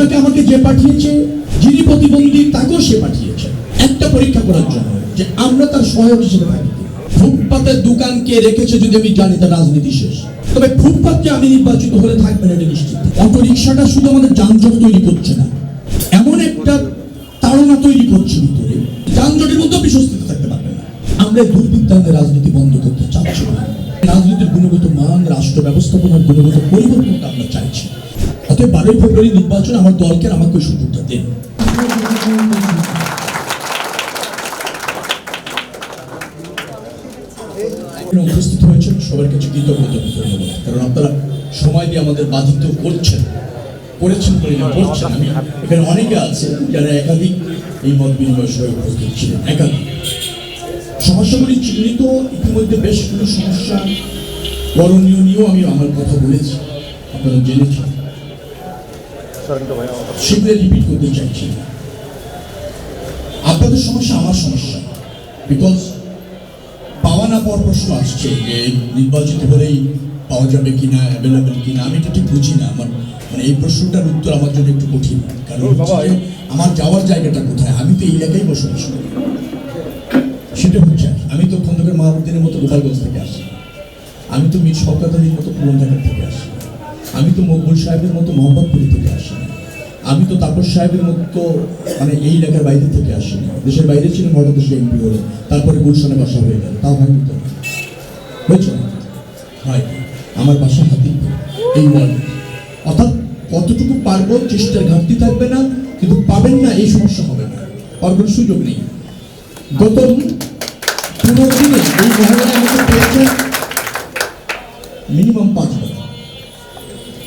আপনাকে আমাকে যে পাঠিয়েছে, যিনি প্রতিবন্ধী, তাকেও সে পাঠিয়েছে। একটা পরীক্ষা করার জন্য যে আমরা তার সহায়ক হিসেবে থাকি। ফুটপাতের দোকান কে রেখেছে যদি আমি জানি তার রাজনীতি শেষ। তবে ফুটপাত যে আমি নির্বাচিত হলে থাকবে না, এটা নিশ্চিত। অটো রিক্সাটা শুধু আমাদের যানজট তৈরি করছে না। এমন একটা তাড়না তৈরি করছে ভিতরে। যানজটের মধ্যে আপনি স্বস্তিতে থাকতে পারবেন না। আমরা দুর্বৃত্তান্তের রাজনীতি বন্ধ করতে চাচ্ছি না। রাজনীতির গুণগত মান, রাষ্ট্র ব্যবস্থাপনার গুণগত পরিবর্তনটা আমরা চাইছি। অতএব বারোই ফেব্রুয়ারি নির্বাচন আমার দলকে আমাকে সুযোগটা দেন। উপস্থিত হয়েছেন, সবার কাছে কৃতজ্ঞতা ধন্যবাদ কারণ আপনারা সময় দিয়ে আমাদের বাধিত করছেন, করেছেন বলে না, করছেন আমি এখানে অনেকে আছে যারা একাধিক এই মত বিনিময় সভায় উপস্থিত ছিলেন, একাধিক। সমস্যাগুলি চিহ্নিত ইতিমধ্যে বেশ কিছু সমস্যা, করণীয় নিয়েও আমি আমার কথা বলেছি। আপনারা জেনেছেন। সেগুলো রিপিট করতে চাইছি না আপনাদের সমস্যা আমার সমস্যা। বিকজ পাওয়া না পাওয়ার প্রশ্ন আসছে যে নির্বাচিত হলেই পাওয়া যাবে কিনা অ্যাভেলেবেল কিনা আমি এটা ঠিক বুঝি না আমার মানে এই প্রশ্নটার উত্তর আমার জন্য একটু কঠিন। কারণ আমার যাওয়ার জায়গাটা কোথায়? আমি তো এই এলাকায় বসবাস করি। সেটা হচ্ছে আমি তো খন্দকার মাহমুদ্দিনের মতো গোপালগঞ্জ থেকে আসি। আমি তো মীর শওকাত মতো পুরন ঢাকার থেকে আসি। আমি তো মকবুল সাহেবের মতো মোহাম্মদপুরি থেকে আসি না। আমি তো তাপস সাহেবের মতো মানে এই এলাকার বাইরে থেকে আসি না। দেশের বাইরে ছিলেন হঠাৎ দেশে এমপি হলো তারপরে গুলশানে বাসা হয়ে গেল। তাও হয়নি তো? হয়েছে? হয়। আমার বাসা হাতি এই ওয়ার্ল্ড অর্থাৎ কতটুকু পারব চেষ্টার ঘাটতি থাকবে না, কিন্তু পাবেন না, এই সমস্যা হবে না। আর কোনো সুযোগ নেই। গত পনেরো দিনে এই পাঁচবার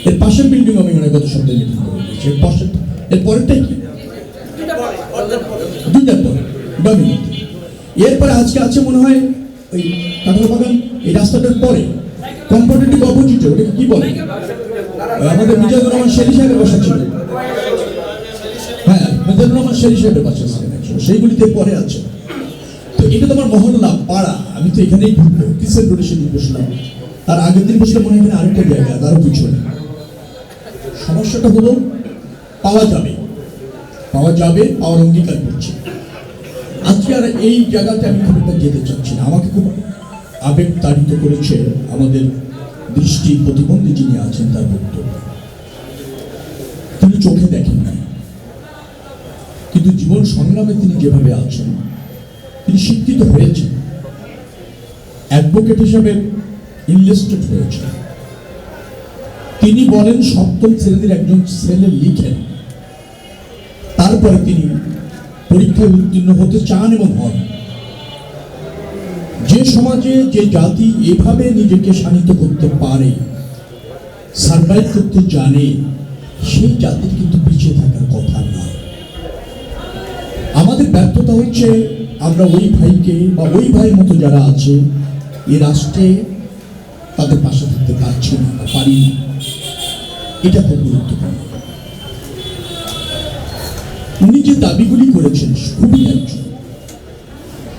এর পাশের বিল্ডিং আমি মনে এর এর কি? দুইটার পরে। এরপরে আজকে আছে মনে হয় ওই বাগান, এই রাস্তাটার পরে। কম্পারেটিভ অপোজিটে ওটাকে কি বলে? আমাদের রহমান শেরি সাহেবের বাসা ছিল। হ্যাঁ মিজানুর রহমান শেরি সাহেবের বাসা actually। সেইগুলিতে পরে আছে। তো এটা তো আমার মহল্লা, পাড়া। আমি তো এখানেই ঢুকবো কিসের রোডে সেদিন বসলাম তার আগের দিন বসলাম মনে হয় আরেকটা জায়গা তারও পিছনে। সমস্যাটা হলো পাওয়া যাবে। পাওয়া যাবে, পাওয়ার অঙ্গীকার করছি। আজকে আর এই জায়গাতে আমি খুব একটা যেতে চাচ্ছি না। আমাকে খুব আবেগ তাড়িত করেছে আমাদের দৃষ্টি প্রতিবন্ধী যিনি আছেন তার বক্তব্য। তিনি চোখে দেখেন না কিন্তু জীবন সংগ্রামে তিনি যেভাবে আছেন, তিনি শিক্ষিত হয়েছেন। অ্যাডভোকেট হিসাবে ইনলিস্টেড হয়েছেন। তিনি বলেন, সপ্তম শ্রেণির একজন ছেলে লিখেন। তারপরে তিনি পরীক্ষায় উত্তীর্ণ হতে চান এবং হন। যে সমাজে যে জাতি এভাবে নিজেকে শানিত করতে পারে সার্ভাইভ করতে জানে, সেই জাতির কিন্তু পিছিয়ে থাকার কথা না আমাদের ব্যর্থতা হচ্ছে আমরা ওই ভাইকে বা ওই ভাইয়ের মতো যারা আছে এ রাষ্ট্রে তাদের পাশে থাকতে পারছি না বা পারি না এটা খুব গুরুত্বপূর্ণ। উনি যে দাবিগুলি করেছেন, খুবই ন্যায্য।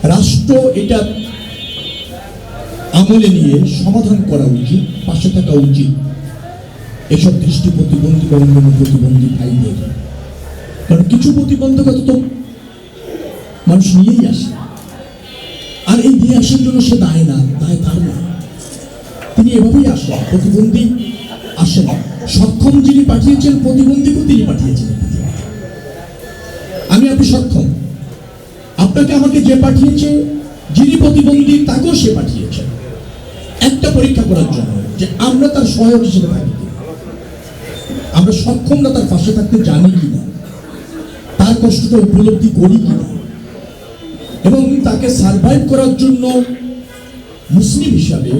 রাষ্ট্র এটা আমলে নিয়ে সমাধান করা উচিত, পাশে থাকা উচিত। এসব দৃষ্টি প্রতিবন্ধী বা অন্যান্য প্রতিবন্ধী ভাইদের। কারণ কিছু প্রতিবন্ধকতা তো মানুষ নিয়েই আসে। আর এই নিয়ে আসার জন্য সে দায় না, দায় তার না। তিনি এভাবেই আসেন, প্রতিবন্ধী আসেন। সক্ষম যিনি পাঠিয়েছেন, প্রতিবন্ধীকেও তিনি পাঠিয়েছেন। আমি আপনি সক্ষম। আপনাকে আমাকে যে পাঠিয়েছে, যিনি প্রতিবন্ধী, তাকেও সে পাঠিয়েছে। একটা পরীক্ষা করার জন্য যে আমরা তার সহায়ক হিসেবে থাকি। আমরা সক্ষম না তার পাশে থাকতে জানি কিনা তার কষ্টটা উপলব্ধি করি কিনা এবং তাকে সার্ভাইভ করার জন্য মুসলিম হিসাবে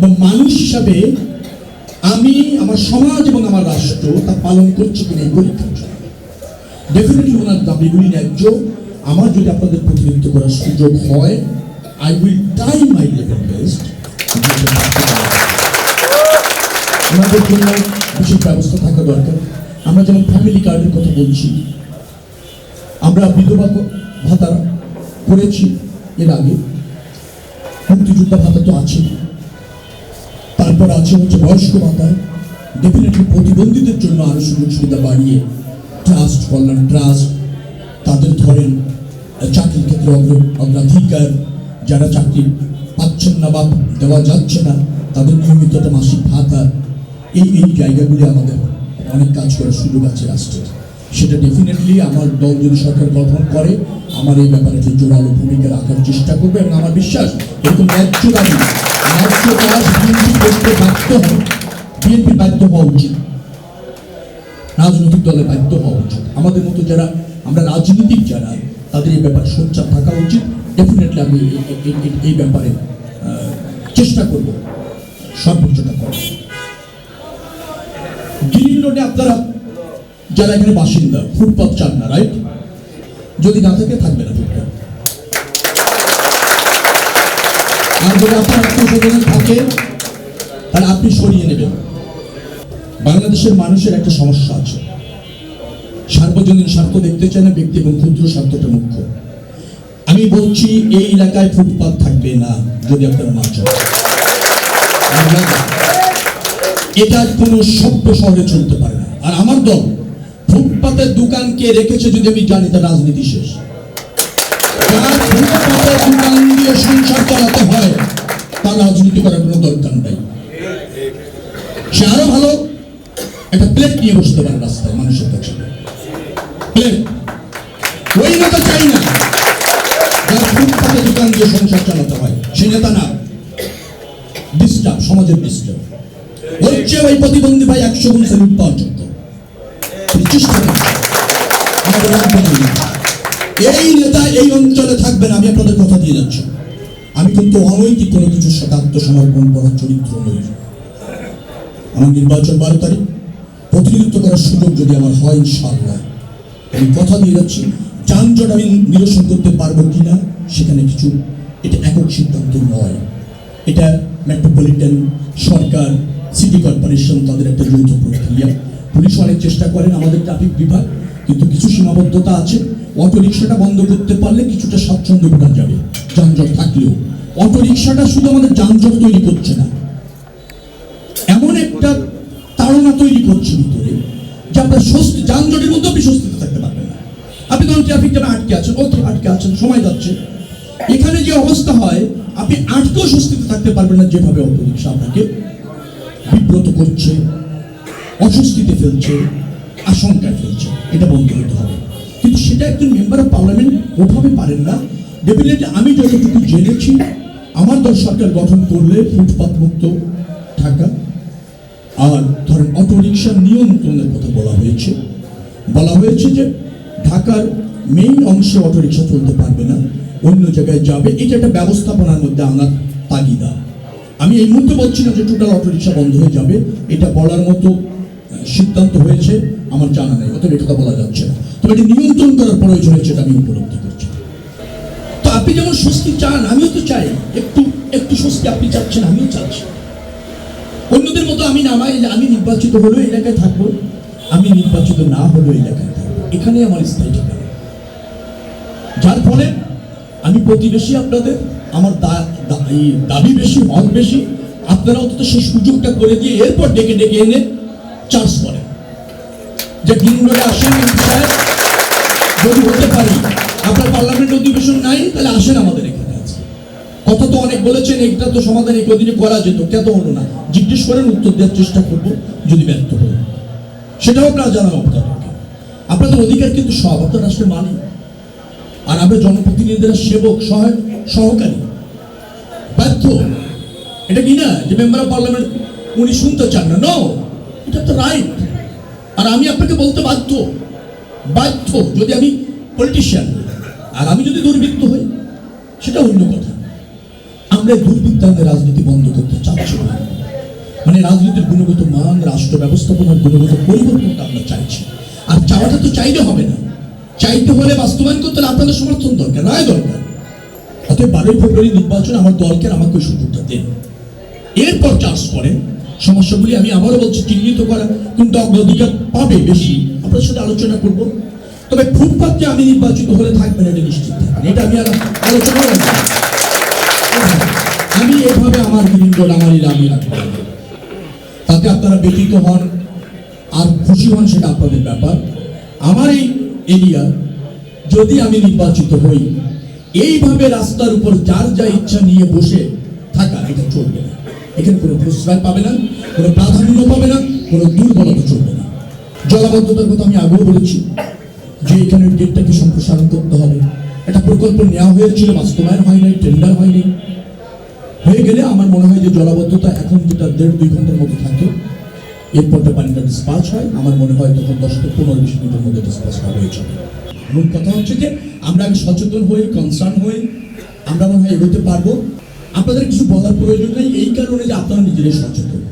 বা মানুষ হিসাবে আমি আমার সমাজ এবং আমার রাষ্ট্র তা পালন করছি কিনা এই জন্য ডেফিনেটলি ওনার দাবিগুলি ন্যায্য। আমার যদি আপনাদের প্রতিনিধিত্ব করার সুযোগ হয় I will try my level best আমাদের জন্য বিশেষ ব্যবস্থা থাকা দরকার। আমরা যেমন ফ্যামিলি কার্ডের কথা বলছি, আমরা বিধবা ভাতা করেছি এর আগে। মুক্তিযোদ্ধা ভাতা তো আছে তারপর আছে হচ্ছে বয়স্ক ভাতা ডেফিনেটলি প্রতিবন্ধীদের জন্য আরও সুযোগ সুবিধা বাড়িয়ে ট্রাস্ট কল্যাণ ট্রাস্ট তাদের ধরেন চাকরির ক্ষেত্রে অগ্র- অগ্রাধিকার, যারা চাকরি পাচ্ছেন না বা দেওয়া যাচ্ছে না, তাদের নিয়মিত মাসিক ভাতা, এই এই জায়গাগুলি আমাদের অনেক কাজ করার সুযোগ আছে রাষ্ট্রের। সেটা ডেফিনেটলি আমার দল যদি সরকার গঠন করে, আমার এই ব্যাপারে একটি জোরালো ভূমিকা রাখার চেষ্টা করবে এবং আমার বিশ্বাস এরকম ন্যায্য বিএনপি করতে বাধ্য হয় বিএনপি বাধ্য হওয়া উচিত। রাজনৈতিক দলে বাধ্য হওয়া উচিত। আমাদের মতো যারা, আমরা রাজনীতিক যারা, তাদের এই ব্যাপারে সোচ্চার থাকা উচিত। ডেফিনেটলি আমি এই- ব্যাপারে চেষ্টা করব। সর্বোচ্চটা করার গ্রিন রোডে আপনারা যারা এখানে বাসিন্দা ফুটপাথ চান না রাইট যদি না থাকে, থাকবে না আর যদি আপনার আত্মীয় থাকে, তাহলে আপনি সরিয়ে নেবেন। বাংলাদেশের মানুষের একটা সমস্যা আছে। সার্বজনীন স্বার্থ দেখতে চায় না ব্যক্তি এবং ক্ষুদ্র স্বার্থটা মুখ্য। আমি বলছি, এই এলাকায় ফুটপাথ থাকবে না, যদি আপনারা না চান। এটা কোনো সভ্য শহরে চলতে পারে না। আর আমার দল ফুটপাতের দোকান কে রেখেছে যদি আমি জানি তার রাজনীতি শেষ? সংসার চালাতে হয়, তার রাজনীতি করার কোনো দরকার নাই। সে আরও ভালো, একটা প্লেট নিয়ে বসতে পারে রাস্তায় মানুষের কাছে। ওই নেতা চাই না। যার ফুটপাতে দোকান দিয়ে সংসার চালাতে হয়, সে নেতা না। ডিস্টার্ব সমাজের ডিস্টার্ব হচ্ছে ওই প্রতিবন্ধী ভাই একশো গুণ স্যালুট পাওয়ার এই নেতা এই অঞ্চলে থাকবেন আমি আপনাদের কথা দিয়ে যাচ্ছি আমি কিন্তু অনৈতিক কোনো কিছুর সাথে আত্মসমর্পণ করার চরিত্র নই আমার নির্বাচন বারো তারিখ প্রতিনিধিত্ব করার সুযোগ যদি আমার হয় ইনশাআল্লাহ আমি কথা দিয়ে যাচ্ছি যানজট আমি নিরসন করতে পারব কিনা সেখানে কিছু এটা একক সিদ্ধান্ত নয় এটা মেট্রোপলিটন সরকার সিটি কর্পোরেশন তাদের একটা যৌথ প্রক্রিয়া পুলিশ অনেক চেষ্টা করেন, আমাদের ট্রাফিক বিভাগ, কিন্তু কিছু সীমাবদ্ধতা আছে। অটো রিক্সাটা বন্ধ করতে পারলে কিছুটা স্বাচ্ছন্দ্য বোঝা যাবে, যানজট থাকলেও। অটো রিক্সাটা শুধু আমাদের যানজট তৈরি করছে না, এমন একটা তাড়না তৈরি করছে ভিতরে, যে আপনার স্বস্তি যানজটের মধ্যে আপনি স্বস্তিতে থাকতে পারবেন না। আপনি ধরুন ট্রাফিক জ্যামে আটকে আছেন ওকে আটকে আছেন, সময় যাচ্ছে। এখানে যে অবস্থা হয়, আপনি আটকেও স্বস্তিতে থাকতে পারবেন না যেভাবে অটো রিক্সা আপনাকে বিব্রত করছে। অস্বস্তিতে ফেলছে, আশঙ্কায় ফেলছে, এটা বন্ধ হতে হবে। কিন্তু সেটা একজন মেম্বার অফ পার্লামেন্ট ওভাবে পারেন না। ডেফিনেটলি আমি যতটুকু জেনেছি, আমার দল সরকার গঠন করলে ফুটপাত মুক্ত থাকা। আর ধরেন অটো রিক্সার নিয়ন্ত্রণের কথা বলা হয়েছে। বলা হয়েছে যে ঢাকার মেইন অংশে অটো রিক্সা চলতে পারবে না, অন্য জায়গায় যাবে। এটা একটা ব্যবস্থাপনার মধ্যে আনার তাগিদা। আমি এই মুহূর্তে বলছি না যে টোটাল অটো রিক্সা বন্ধ হয়ে যাবে। এটা বলার মতো সিদ্ধান্ত হয়েছে, আমার জানা নেই, অতএব এটা বলা যাচ্ছে না। তবে এটি নিয়ন্ত্রণ করার প্রয়োজন হয়েছে আমি উপলব্ধি করছি। তো আপনি যেমন স্বস্তি চান, আমিও তো চাই, একটু একটু স্বস্তি আপনি চাচ্ছেন, আমিও চাচ্ছি। অন্যদের মতো আমি নামাই, আমি নির্বাচিত হলেও এলাকায় থাকব, আমি নির্বাচিত না হলেও এলাকায় থাকব। এখানেই আমার স্থায়ী ঠিকানা। যার ফলে আমি প্রতিবেশী আপনাদের, আমার দাবি বেশি হক বেশি, আপনারা অন্তত সেই সুযোগটা করে দিয়ে এরপর ডেকে ডেকে এনে চার্জ করেন যে গ্রিন আসেন যদি হতে পারি, আপনার পার্লামেন্ট অধিবেশন নাই, তাহলে আসেন আমাদের এখানে কথা তো অনেক বলেছেন এটা তো সমাধান এই কদিনে করা যেত কেন হলো না। জিজ্ঞেস করেন, উত্তর দেওয়ার চেষ্টা করব, যদি ব্যর্থ হই। সেটাও আপনারা জানান আপনাদেরকে আপনাদের অধিকার কিন্তু সব, আপনার রাষ্ট্রের মালিক। আর আমরা জনপ্রতিনিধিরা সেবক সহায়ক সহকারী। ব্যর্থ। এটা কি না, যে মেম্বার অফ পার্লামেন্ট উনি শুনতে চান না? নো এটা তো রাইট আর আমি আপনাকে বলতে বাধ্য বাধ্য যদি আমি পলিটিশিয়ান আর আমি যদি দুর্বৃত্ত হই, সেটা অন্য কথা। আমরা দুর্বৃত্তাঙ্গের রাজনীতি বন্ধ করতে চাচ্ছি না। মানে রাজনীতির গুণগত মান, রাষ্ট্র ব্যবস্থাপনার গুণগত পরিবর্তনটা আমরা চাইছি। আর চাওয়াটা তো চাইলে হবে না। চাইতে হলে বাস্তবায়ন করতে হলে আপনাদের সমর্থন দরকার, রায় দরকার। অতএব বারোই ফেব্রুয়ারি নির্বাচন আমার দলকে আমাকে সুযোগটা দেন। এরপর চাষ করেন সমস্যাগুলি আমি আবারও বলছি, চিহ্নিত করা কিন্তু অগ্রাধিকার পাবে বেশি। আপনার সাথে আলোচনা করব। তবে ফুটপাথে আমি নির্বাচিত হলে থাকবেন এটা নিশ্চিত এটা আমি আর আলোচনা আমি এভাবে আমার বিলিন্ডল আমার আমি রাখব তাতে আপনারা ব্যতীত হন, আর খুশি হন, সেটা আপনাদের ব্যাপার। আমার এই এরিয়া, যদি আমি নির্বাচিত হই, এইভাবে রাস্তার উপর যার যা ইচ্ছা নিয়ে বসে থাকা, এটা চলবে না। এখানে কোনো প্রশ্রয় পাবে না, কোনো প্রাধান্য পাবে না, কোনো দুর্বলতা চলবে না। জলাবদ্ধতার কথা আমি আগেও বলেছি যে এখানে গেটটাকে সম্প্রসারণ করতে হবে। একটা প্রকল্প নেওয়া হয়েছিল, বাস্তবায়ন হয় হয়নি টেন্ডার হয়নি হয়ে গেলে আমার মনে হয় যে জলাবদ্ধতা এখন যেটা দেড় দুই ঘণ্টার মতো থাকে, এরপরটা পানিটা ডিসপাচ হয়। আমার মনে হয় তখন দশ থেকে পনেরো বিশ মিনিটের মধ্যে ডিসপাচ হয়ে যাবে। মূল কথা হচ্ছে যে আমরা সচেতন হই কনসার্ন হই, আমরা মনে হয় এগোতে পারব। আপনাদের কিছু বলার প্রয়োজন নেই, এই কারণে যে আপনারা নিজেরাই সচেতন।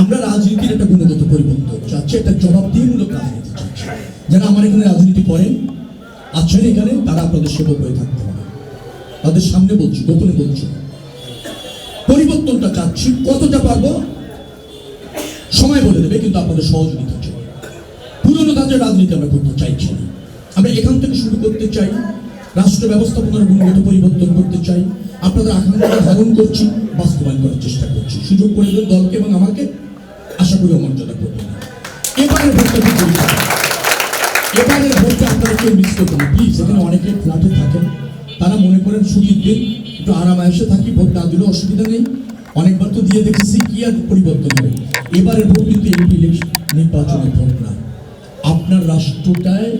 আমরা রাজনীতির একটা গুণগত পরিবর্তন চাচ্ছি, একটা জবাবদিহিমূলক রাজনীতি চাচ্ছি। যারা আমার এখানে রাজনীতি করেন, আছেন এখানে, তারা আপনাদের সেবক হয়ে থাকতে হবে। তাদের সামনে বলছি, গোপনে বলছি। পরিবর্তনটা চাচ্ছি, কতটা পারব? সময় বলে দেবে, কিন্তু আপনাদের সহযোগিতা চাই। পুরনো ধাঁচের রাজনীতি আমরা করতে চাইছি আমরা এখান থেকে শুরু করতে চাই, রাষ্ট্র ব্যবস্থাপনার গুণগত পরিবর্তন করতে চাই। আপনাদের আকাঙ্ক্ষা ধারণ করছি, বাস্তবায়ন করার চেষ্টা করছি। সুযোগ করে দেন দলকে এবং আমাকে। আশা করি অমর্যাদা করবেন। এবারের ভোটটা গুরুত্বপূর্ণ। এবারের ভোটটা আপনারা কেউ মিস করবেন প্লিজ এখানে অনেকে ফ্ল্যাটে থাকেন। তারা মনে করেন ছুটির দিন, একটু আরামায়েসে থাকি, ভোট না অসুবিধা নেই। অনেকবার তো দিয়ে দেখেছি কি আর পরিবর্তন হবে। এবারের ভোট কিন্তু এমপি ইলেকশন নির্বাচনের ভোট না। আপনার রাষ্ট্রটায়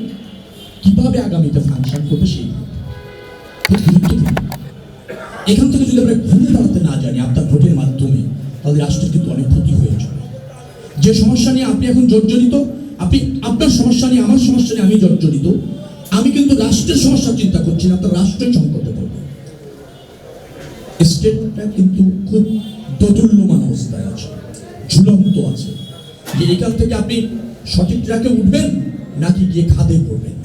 কীভাবে আগামীতে ফাংশন করবে সেই এখান থেকে যদি আমরা ঘুরে দাঁড়াতে না জানি আপনার ভোটের মাধ্যমে, তাহলে রাষ্ট্রের কিন্তু অনেক ক্ষতি হয়ে যাবে। যে সমস্যা নিয়ে আপনি এখন জর্জরিত, আপনি, আপনার সমস্যা নিয়ে, আমার সমস্যা নিয়ে আমি জর্জরিত, আমি কিন্তু রাষ্ট্রের সমস্যা চিন্তা করছি না, আপনার রাষ্ট্রের সংকটে পড়বে। স্টেটটা কিন্তু খুব দোদুল্যমান অবস্থায় আছে, ঝুলন্ত আছে। যে এখান থেকে আপনি সঠিক ট্র্যাকে উঠবেন, নাকি গিয়ে খাদে পড়বেন?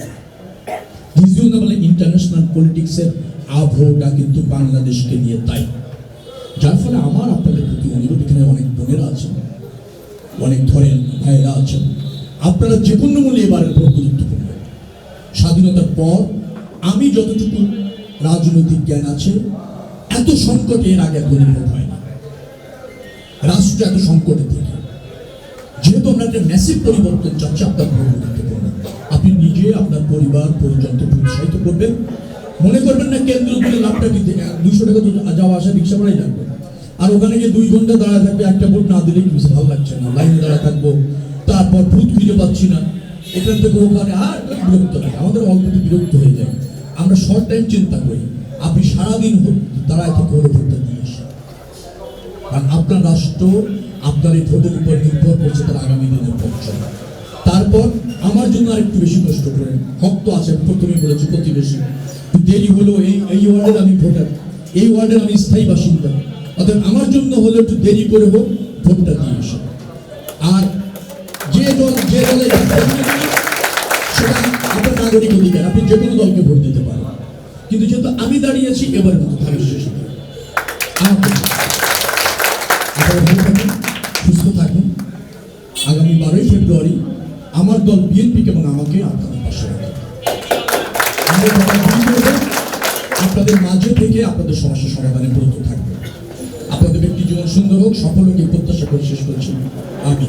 ইন্টারন্যাশনাল পলিটিক্সের আবহটা কিন্তু বাংলাদেশকে নিয়ে তাই যার ফলে আমার আপনাদের প্রতি অনুরোধ, এখানে অনেক বোনেরা আছেন, অনেক ধরেন ভাইয়েরা আছেন। আপনারা যে কোনো মূল্যে এবারের ভোট গুরুত্বপূর্ণ স্বাধীনতার পর আমি যতটুকু রাজনৈতিক জ্ঞান আছে, এত সংকটে এর আগে কোনো ভোট হয় না রাষ্ট্র এত সংকটে থাকে। যেহেতু আমরা একটা ম্যাসিভ পরিবর্তন চাচ্ছি, আপনার গুরুত্বপূর্ণ। আপনি নিজে আপনার পরিবার, পরিজনকে উৎসাহিত করবেন। মনে করবেন না কেন্দ্র করে লাভটা কি দুশো টাকা যাওয়া আসা, রিক্সা ভাড়াই লাগবে। আর ওখানে গিয়ে দুই ঘণ্টা দাঁড়ায় থাকবে, একটা ভোট না দিলে বেশি ভালো লাগছে না। লাইনে দাঁড়ায় থাকব, তারপর ভূত খুঁজে পাচ্ছি না। এখান থেকে ওখানে আর বিরক্ত লাগে আমাদের অল্প বিরক্ত হয়ে যায়। আমরা শর্ট টাইম চিন্তা করি। আপনি সারাদিন দাঁড়ায় থেকে হলে ভোটটা দিয়ে আসেন। কারণ আপনার রাষ্ট্র আপনার এই ভোটের উপর নির্ভর করছে তার আগামী দিনের পক্ষে। তারপর আমার জন্য আর একটু বেশি কষ্ট করেন। ভক্ত আছে প্রথমে বলেছি, প্রতিবেশী। দেরি হলো এই এই ওয়ার্ডের আমি ভোটার। এই ওয়ার্ডের আমি স্থায়ী বাসিন্দা। অর্থাৎ আমার জন্য হলো একটু দেরি করে হোক, ভোটটা দিয়ে এসে। আর যে দল, যে দলে সেটা আপনার নাগরিক অধিকার। আপনি যে কোনো দলকে ভোট দিতে পারেন। কিন্তু যেহেতু আমি দাঁড়িয়েছি এবার মতো শেষ সুস্থ থাকুন। আগামী বারোই ফেব্রুয়ারি আমার দল বিএনপিকে এবং আমাকে আপনাদের পাশে রাখবে। আপনাদের মাঝে থেকে আপনাদের সমস্যা সমাধানে ব্রত থাকবে। আপনাদের ব্যক্তি জীবন সুন্দর হোক এই প্রত্যাশা করে শেষ করছি। আমি